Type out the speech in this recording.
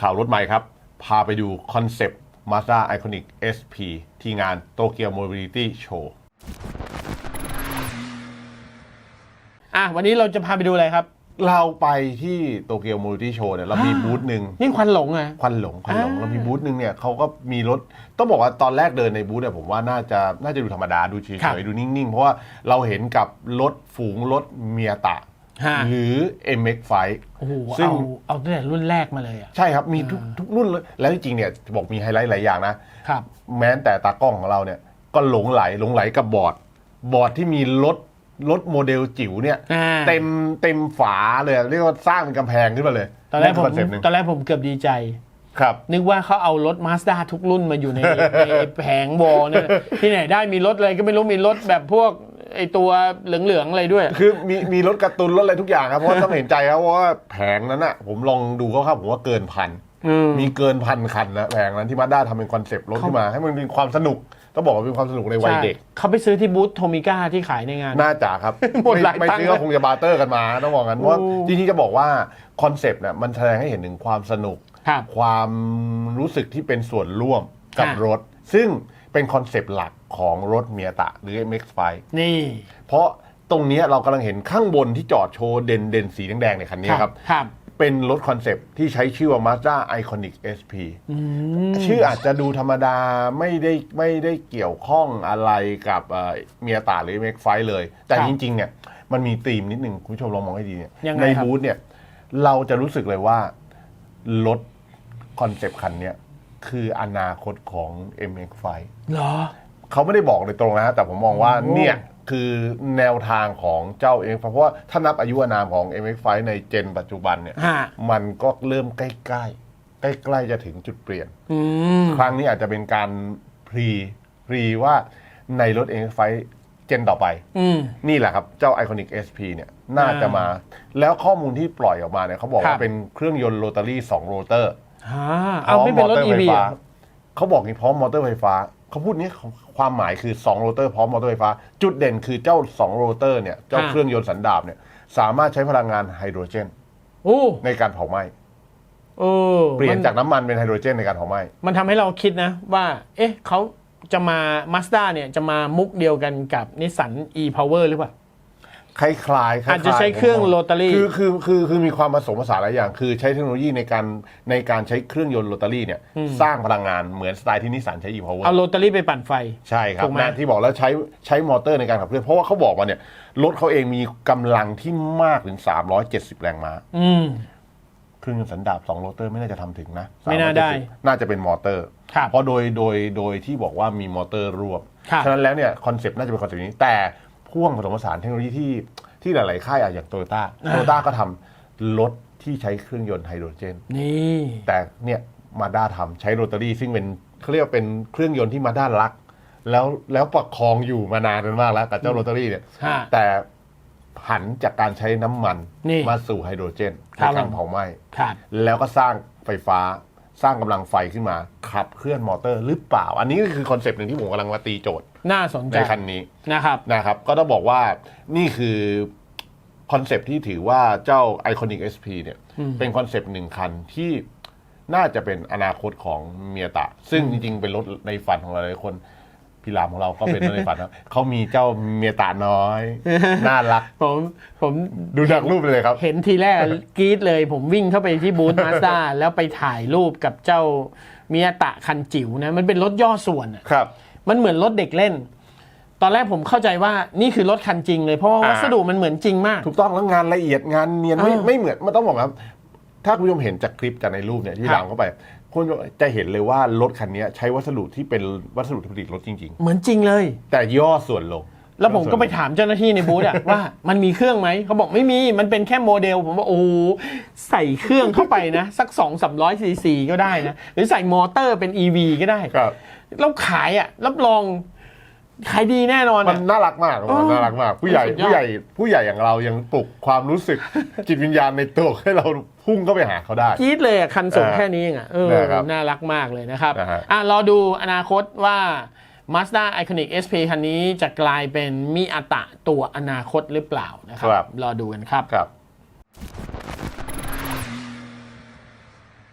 ข่าวรถใหม่ครับ พาไปดูคอนเซปต์ Mazda Iconic SP ที่งาน Tokyo Mobility Show อะวันนี้เราจะพาไปดูอะไรครับ เราไปที่โตเกียวมู i ตี้โชว์เนี่ยเรามีบูธหนึ่งนี่ควันหลงอะควันหลงควันหลง อ่า เรามีบูธหนึ่งเนี่ยเขาก็มีรถ ต้องบอกว่าตอนแรกเดินในบูธเนี่ยผมว่าน่าจะน่าจะดูธรรมดาดูเฉครับยๆดูนิ่งๆ เพราะว่าเราเห็นกับรถฝูงรถเมียตะฮะ หรือ MX5 โอ้โหซึ่ง เอาเอาตั้งแต่รุ่นแรกมาเลยอะ ใช่ครับ มีทุกทุกรุ่นเลยแล้วจริงๆเนี่ยจะบอกมีไฮไลท์หลายอย่างนะ ครับ แม้แต่ตากล้องของเราเนี่ย ก็หลงไหลหลงไหลกับบอร์ด บอร์ดที่มีรถรถโมเดลจิ๋วเนี่ย อ่า เต็มเต็มฝาเลยเรียกว่าสร้างเป็นกำแพงขึ้นมาเลยตอนแรกผมคอนเซปต์หนึ่งตอนแรกผมเกือบดีใจ ครับ นึกว่าเขาเอารถมาสด้าทุกรุ่นมาอยู่ใน ในแผงวอลเนี่ยที่ไหนได้มีรถอะไรก็ไม่รู้มีรถแบบพวก ไอตัวเหลืองๆอะไรด้วย คือมีมีรถการ์ตูนรถอะไรทุกอย่างครับ เพราะว่าต้องเห็นใจครับเพราะว่าแผงนั้นอะ ผมลองดูเขาครับผมว่าเกินพัน อืม มีเกินพันคันนะแผงนั้นที่มาด้าทำเป็นคอนเซปต์รถขึ้นมา ให้มันเป็นความสนุกต้องบอกว่าเป็นความสนุกในวัยใช่เด็ก เขาไปซื้อที่บูธโทมิก้าที่ขายในงาน น่าจะครับ หมดหลายไม่ตังค์ซื้อก็คงจะบาร์เตอร์กันมาต้องบอกกันเพราะว่าโอ้ จริงๆจะบอกว่าคอนเซปต์เนี่ยมันแสดงให้เห็นถึงความสนุก ครับ ความรู้สึกที่เป็นส่วนร่วม กับค่ะรถ ซึ่งเป็นคอนเซปต์หลักของรถเมียตะหรือ MX5 นี่ เพราะตรงเนี้ยเรากำลังเห็นข้างบนที่จอดโชว์เด่นเด่นสีแดงๆในคันนี้ครับครับเป็นรถคอนเซปต์ที่ใช้ชื่อว่า Mazda Iconic SP อืมชื่ออาจจะดูธรรมดาไม่ได้ไม่ได้เกี่ยวข้องอะไรกับเอ่อเมียตาหรือ MX5 เลย แต่ครับจริงๆเนี่ยมันมีธีมนิดหนึ่งคุณผู้ชมลองมองให้ดีเนี่ยยังไงในครับบูธเนี่ยเราจะรู้สึกเลยว่ารถคอนเซปต์คันเนี้ย คืออนาคตของ MX5 เหรอ เขาไม่ได้บอกโดยตรงนะแต่ผมมองว่าโอ้เนี่ยคือแนวทางของเจ้า MX5 เพราะว่าถ้านับอายุอานามของ MX5 ในเจนปัจจุบันเนี่ย ฮะ มันก็เริ่มใกล้ๆ ใกล้ๆจะถึงจุดเปลี่ยน อืม ครั้งนี้อาจจะเป็นการพรีพรีว่าในรถ MX5 เจนต่อไป อืม นี่แหละครับ เจ้า Iconic SP เนี่ยน่าจะมา แล้วข้อมูลที่ปล่อยออกมาเนี่ยเขาบอกครัว่าบ เป็นเครื่องยนต์โรตารี่2โรเตอร์ ฮะเอาไม่เป็นรถพอีมอเตอวีไฟฟ้าเขาบอกนี่พร้อมมอเตอร์ไฟฟ้าเขาพูดนี้ความหมายคือ2โรเตอร์พร้อมมอเตอร์ไฟฟ้า จุดเด่นคือเจ้า2โรเตอร์เนี่ยเจ้าฮะเครื่องยนต์สันดาปเนี่ยสามารถใช้พลังงานไฮโดรเจน โอ้ในการเผาไหม้เออเปลี่ยนมัจากน้ำมันเป็นไฮโดรเจนในการเผาไหม้ มันทำให้เราคิดนะ ว่า เอ๊ะเขาจะมามาสด้าเนี่ยจะมามุกเดียวกันกับนิสสัน e-power หรือเปล่า คล้ายๆคล้ายๆอาจจะใช้เครื่องผมมโรตารี่คือคือคือคือมีความผสมผสานหลายอย่าง คือใช้เทคโนโลยีในการในการใช้เครื่องยนต์โรตารี่เนี่ยสร้างพลังงานเหมือนสไตล์ที่นิสสันใช้ e-power เอาโรตารี่ไปปั่นไฟ ใช่ครับถูกไหม นะที่บอกแล้วใช้ใช้มอเตอร์ในการขับเคลื่อนเพราะว่าเขาบอกมาเนี่ยรถเขาเองมีกำลังที่มากถึง 370 แรงม้า อืม เครื่องยนต์สันดาป2โรเตอร์ไม่น่าจะทำถึงนะไม่น่าได้370น่าจะเป็นมอเตอร์ ครับเพราะโดยโดยโดยที่บอกว่ามีมอเตอร์ร่วมครับ ฉะนั้นแล้วเนี่ยคอนเซปต์น่าจะเป็นคอนเซปต์นี้แต่ พ่วงผสมผสานเทคโนโลยีที่ที่หลาย ๆ ค่ายอะอย่างโตโยต้าโตโยต้าก็ทำรถที่ใช้เครื่องยนต์ไฮโดรเจน นี่ แต่เนี่ยมาด้าทำใช้โรตารี่ซึ่งเป็นเขาเรียกว่าเป็นเครื่องยนต์ที่มาด้ารัก แล้วแล้วประคองอยู่มานานมากแล้วกับเจ้าโรตารี่เนี่ย ฮะ แต่ผันจากการใช้น้ำมันนี่มาสู่ไฮโดรเจนครัในบการเผาไหม้ ครับ แล้วก็สร้างไฟฟ้า สร้างกำลังไฟขึ้นมา ขับเคลื่อนมอเตอร์หรือเปล่า อันนี้ก็คือคอนเซปต์หนึ่งที่ผมกำลังมาตีโจทย์ น่าสนใจในคันนี้นะครับนะครับ ก็ต้องบอกว่านี่คือคอนเซปต์ที่ถือว่าเจ้า Iconic SP เนี่ยอืมเป็นคอนเซปต์หนึ่งคันที่น่าจะเป็นอนาคตของเมียตะ ซึ่งจริงๆ เป็นรถในฝันของหลายๆคน พี่รามของเราก็เป็นรถในฝันนะเขามีเจ้าเมียตะน้อย น่ารัก ผมผมดูจากรูปเลยครับ เห็นทีแรกกรี๊ดเลย ผมวิ่งเข้าไปที่บูธมาสด้าแล้วไปถ่ายรูปกับเจ้าเมียตะคันจิ๋วนะ มันเป็นรถย่อส่วนอะครับ มันเหมือนรถเด็กเล่น ตอนแรกผมเข้าใจว่านี่คือรถคันจริงเลยเพราะว่าอ่าวัสดุมันเหมือนจริงมาก ถูกต้องแล้วงานละเอียดงานเนียนไม่เออไม่เหมือนมันต้องบอกครับถ้าคุณผู้ชมเห็นจากคลิปจากในรูปเนี่ยที่ครับรามเข้าไป คุณจะเห็นเลยว่ารถคันนี้ใช้วัสดุที่เป็นวัสดุที่ผลิตรถจริง เหมือนจริงเลย ๆ แต่ย่อส่วนลง แล้วผมก็ไปถามเจ้าหน้าที่ในบูธอะ ว่ามันมีเครื่องไหม เขาบอกไม่มี มันเป็นแค่โมเดล ผมว่าโอ้โหใส่เครื่องเข้าไปนะ สัก 2 3 0 0ซีซีก็ได้นะ หรือใส่มอเตอร์เป็น EV ก็ได้ ครับ แล้วขายอะรับรอง ขายดีแน่นอนมัอะ นน่ารักมากมันน่ารักมาก ผู้ใหญ่สุดยอด ผู้ใหญ่ผู้ใหญ่อย่างเรายังปลุกความรู้สึก จิตวิญญาณในตัวให้เราพุ่งเข้าไปหาเขาได้ กรี๊ดเลยอะคันส่งเออแค่นี้เองอะเออนะครับน่ารักมากเลยนะครับนะฮะ อะรอดูอนาคตว่า Mazda Iconic SP คันนี้จะกลายเป็นมิอาตะตัวอนาคตหรือเปล่านะครับรอดูกันครับ ครับ